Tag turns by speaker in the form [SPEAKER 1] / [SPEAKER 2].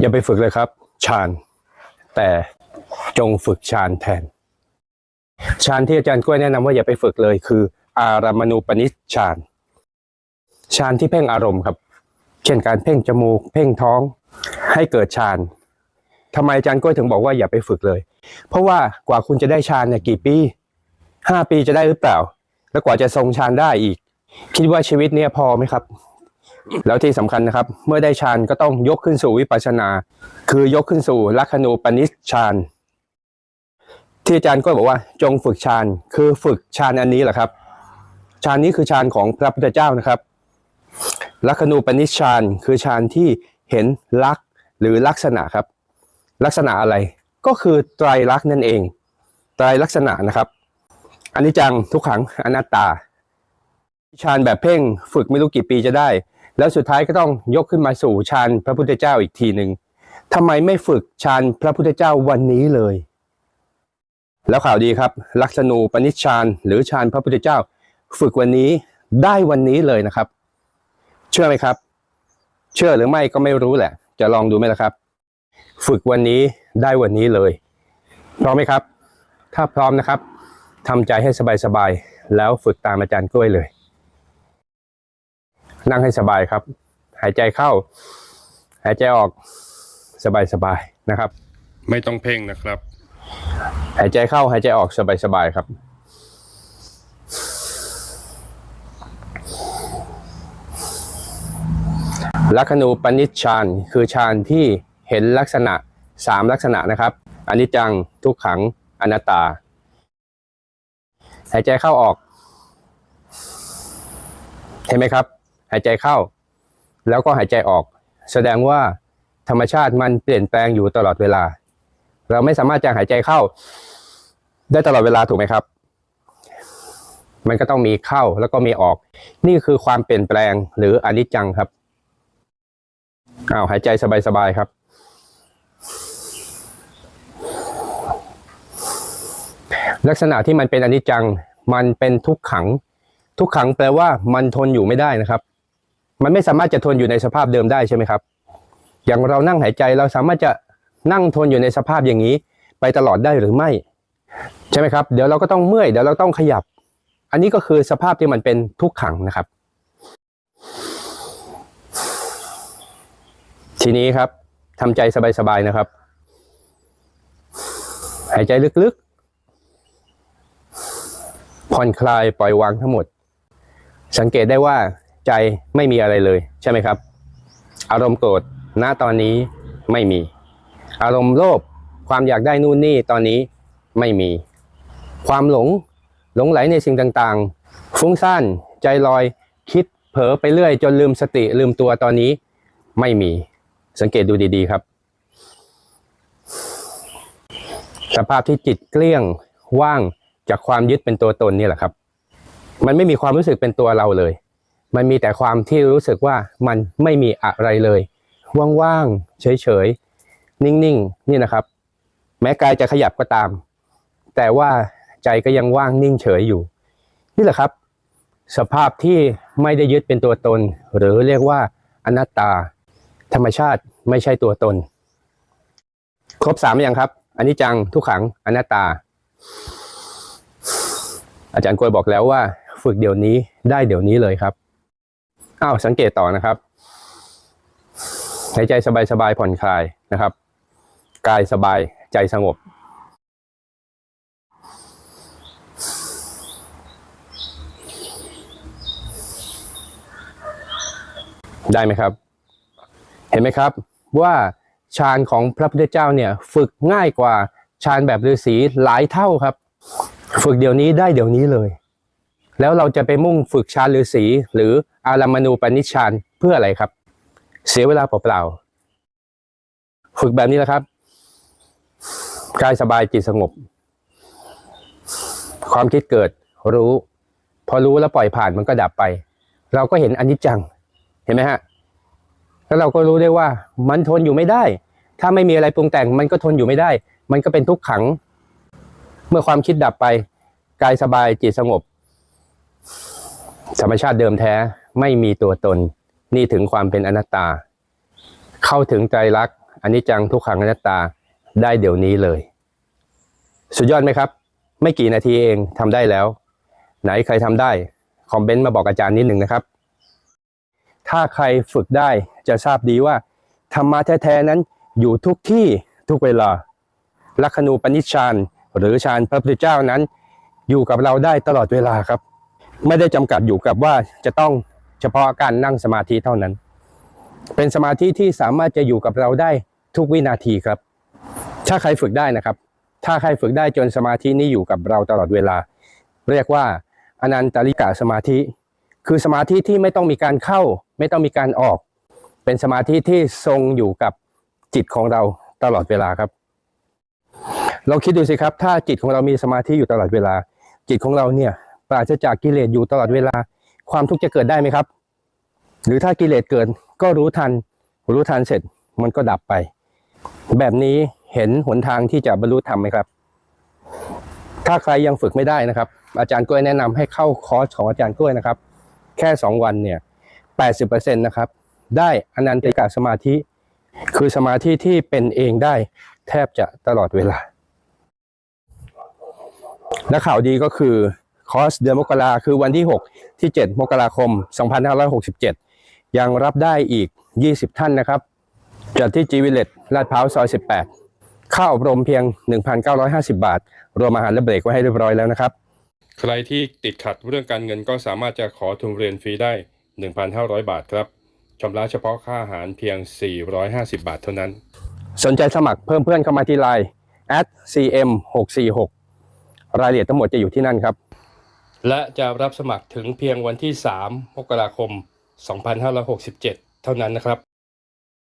[SPEAKER 1] อย่าไปฝึกเลยครับฌานแต่จงฝึกฌานแทนฌานที่อาจารย์กล้วยแนะนำว่าอย่าไปฝึกเลยคือ อารามณูปนิชฌานฌานที่เพ่งอารมณ์ครับ เช่นการเพ่งจมูก เพ่งท้องให้เกิดฌานทำไมอาจารย์กล้วยถึงบอกว่าอย่าไปฝึกเลย เพราะว่ากว่าคุณจะได้ฌานเนี่ยกี่ปีห้าปีจะได้หรือเปล่า แล้วกว่าจะทรงฌานได้อีก คิดว่าชีวิตเนี่ยพอไหมครับ แล้วที่สำคัญนะครับ เมื่อได้ฌานก็ต้องยกขึ้นสู่วิปัสสนา คือยกขึ้นสู่ลัคนูปนิชฌานที่อาจารย์ก็บอกว่าจงฝึกฌานคือฝึกฌานอันนี้แหละครับฌานนี้คือฌานของพระพุทธเจ้านะครับลัคนูปนิชฌานคือฌานที่เห็นลักษ์หรือลักษณะครับ ลักษณะอะไรก็คือไตรลักษณ์นั่นเอง ไตรลักษณะนะครับอันนี้จังทุกขังอนัตตาฌานแบบเพ่งฝึกไม่รู้กี่ปีจะได้ แล้วสุดท้ายก็ต้องยกขึ้นมาสู่ฌานพระพุทธเจ้าอีกทีหนึ่งทำไมไม่ฝึกฌานพระพุทธเจ้าวันนี้เลย แล้วข่าวดีครับ ลักษณูปนิชฌานหรือฌานพระพุทธเจ้า ฝึกวันนี้ได้วันนี้เลยนะครับ เชื่อไหมครับ เชื่อหรือไม่ก็ไม่รู้แหละ จะลองดูไหมล่ะครับ ฝึกวันนี้ได้วันนี้เลย พร้อมไหมครับ ถ้าพร้อมนะครับทำใจให้สบายๆแล้วฝึกตามอาจารย์กล้วยเลย นั่งให้สบายครับ หายใจเข้า หายใจออกสบายๆนะครับ
[SPEAKER 2] ไม่ต้องเพ่งนะครับ
[SPEAKER 1] หายใจเข้าหายใจออกสบายๆครับ ลัคนูปนิชฌานคือฌานที่เห็นลักษณะสามลักษณะนะครับอนิจจังทุกขังอนัตตา หายใจเข้าออกเห็นไหมครับ หายใจเข้า แล้วก็หายใจออก แสดงว่าธรรมชาติมันเปลี่ยนแปลงอยู่ตลอดเวลา เราไม่สามารถจะหายใจเข้า ได้ตลอดเวลาถูกไหมครับ มันก็ต้องมีเข้าแล้วก็มีออก นี่คือความเปลี่ยนแปลงหรืออนิจจังครับอ้าวหายใจสบายๆครับลักษณะที่มันเป็นอนิจจัง มันเป็นทุกขัง ทุกขังแปลว่ามันทนอยู่ไม่ได้นะครับ มันไม่สามารถจะทนอยู่ในสภาพเดิมได้ใช่ไหมครับ อย่างเรานั่งหายใจเราสามารถจะนั่งทนอยู่ในสภาพอย่างนี้ ไปตลอดได้หรือไม่ ใช่ไหมครับ เดี๋ยวเราก็ต้องเมื่อยเดี๋ยวเราต้องขยับ อันนี้ก็คือสภาพที่มันเป็นทุกขังนะครับ ทีนี้ครับทำใจสบายๆนะครับ หายใจลึกๆผ่อนคลายปล่อยวางทั้งหมด สังเกตได้ว่า ใจไม่มีอะไรเลยใช่ไหมครับ อารมณ์โกรธณตอนนี้ไม่มี อารมณ์โลภความอยากได้นู่นนี่ตอนนี้ไม่มี ความหลงหลงไหลในสิ่งต่างๆ ฟุ้งซ่านใจลอยคิดเผลอไปเรื่อย จนลืมสติลืมตัวตอนนี้ไม่มี สังเกตดูดีๆครับ สภาพที่จิตเกลี้ยงว่างจากความยึดเป็นตัวตนนี่แหละครับ มันไม่มีความรู้สึกเป็นตัวเราเลย มันมีแต่ความที่รู้สึกว่ามันไม่มีอะไรเลย ว่างๆ เฉยๆ นิ่งๆ นี่นะครับ แม้กายจะขยับก็ตาม แต่ว่าใจก็ยังว่างนิ่งเฉยอยู่ นี่แหละครับ สภาพที่ไม่ได้ยึดเป็นตัวตน หรือเรียกว่าอนัตตา ธรรมชาติไม่ใช่ตัวตน ครบสามอย่างครับอันนี้จังทุกขังอนัตตา อาจารย์กวยบอกแล้วว่า ฝึกเดี๋ยวนี้ได้เดี๋ยวนี้เลยครับ อ้าวสังเกตต่อนะครับหายใจสบายๆผ่อนคลายนะครับ กายสบายใจสงบ ได้ไหมครับ เห็นไหมครับว่าฌานของพระพุทธเจ้าเนี่ยฝึกง่ายกว่าฌานแบบฤาษีหลายเท่าครับ ฝึกเดี๋ยวนี้ได้เดี๋ยวนี้เลย แล้วเราจะไปมุ่งฝึกฌานฤาษีหรืออารามณูปนิชฌานเพื่ออะไรครับ เสียเวลาเปล่าๆฝึกแบบนี้แหละครับกายสบายจิตสงบ ความคิดเกิดรู้ พอรู้แล้วปล่อยผ่านมันก็ดับไป เราก็เห็นอนิจจังเห็นไหมฮะแล้วเราก็รู้ได้ว่ามันทนอยู่ไม่ได้ ถ้าไม่มีอะไรปรุงแต่งมันก็ทนอยู่ไม่ได้ มันก็เป็นทุกขัง เมื่อความคิดดับไป กายสบายจิตสงบ ธรรมชาติเดิมแท้ไม่มีตัวตน นี่ถึงความเป็นอนัตตา เข้าถึงใจรักอันนี้จังทุกขังอนัตตาได้เดี๋ยวนี้เลย สุดยอดไหมครับ ไม่กี่นาทีเองทำได้แล้ว ไหนใครทำได้ คอมเมนต์มาบอกอาจารย์นิดหนึ่งนะครับ ถ้าใครฝึกได้จะทราบดีว่าธรรมะแท้ๆนั้นอยู่ทุกที่ทุกเวลาลักขณูปนิชฌานหรือฌานพระพุทธเจ้านั้น อยู่กับเราได้ตลอดเวลาครับ ไม่ได้จำกัดอยู่กับว่าจะต้องเฉพาะการนั่งสมาธิเท่านั้น เป็นสมาธิที่สามารถจะอยู่กับเราได้ทุกวินาทีครับ ถ้าใครฝึกได้นะครับ ถ้าใครฝึกได้จนสมาธินี้อยู่กับเราตลอดเวลา เรียกว่าอนันตริกะสมาธิ คือสมาธิที่ไม่ต้องมีการเข้า ไม่ต้องมีการออก เป็นสมาธิที่ทรงอยู่กับจิตของเราตลอดเวลาครับเราคิดดูสิครับ ถ้าจิตของเรามีสมาธิอยู่ตลอดเวลา จิตของเราเนี่ย ปราศจากกิเลสอยู่ตลอดเวลา ความทุกข์จะเกิดได้ไหมครับ หรือถ้ากิเลสเกิดก็รู้ทัน รู้ทันเสร็จมันก็ดับไป แบบนี้เห็นหนทางที่จะบรรลุธรรมไหมครับ ถ้าใครยังฝึกไม่ได้นะครับ อาจารย์กล้วยแนะนำให้เข้าคอร์สของอาจารย์กล้วยนะครับ แค่ 2 วันเนี่ย80%นะครับ ได้อนันติกาสมาธิ คือสมาธิที่เป็นเองได้แทบจะตลอดเวลา และข่าวดีก็คือ คอร์สเดือนมกราคือวันที่ 6 ที่ 7 มกราคม 2567 ยังรับได้อีก 20 ท่านนะครับจัดที่จีวิเลตลาดพร้าวซอย 18 ค่าอบรมเพียง 1,950 บาท รวมอาหารและเบรกไว้ให้เรียบร้อยแล้วนะครับ ใครที่ติดขัดเรื่องการเงินก็สามารถจะขอทุนเรียนฟรีได้ 1,500 บาทครับชำระเฉพาะค่าอาหารเพียง 450 บาทเท่านั้น สนใจสมัครเพิ่มเพื่อนเข้ามาที่ไลน์ @cm 6 4 6 รายละเอียดทั้งหมดจะอยู่ที่นั่นครับ และจะรับสมัครถึงเพียงวันที่ 3 มกราคม 2567 เท่านั้นนะครับ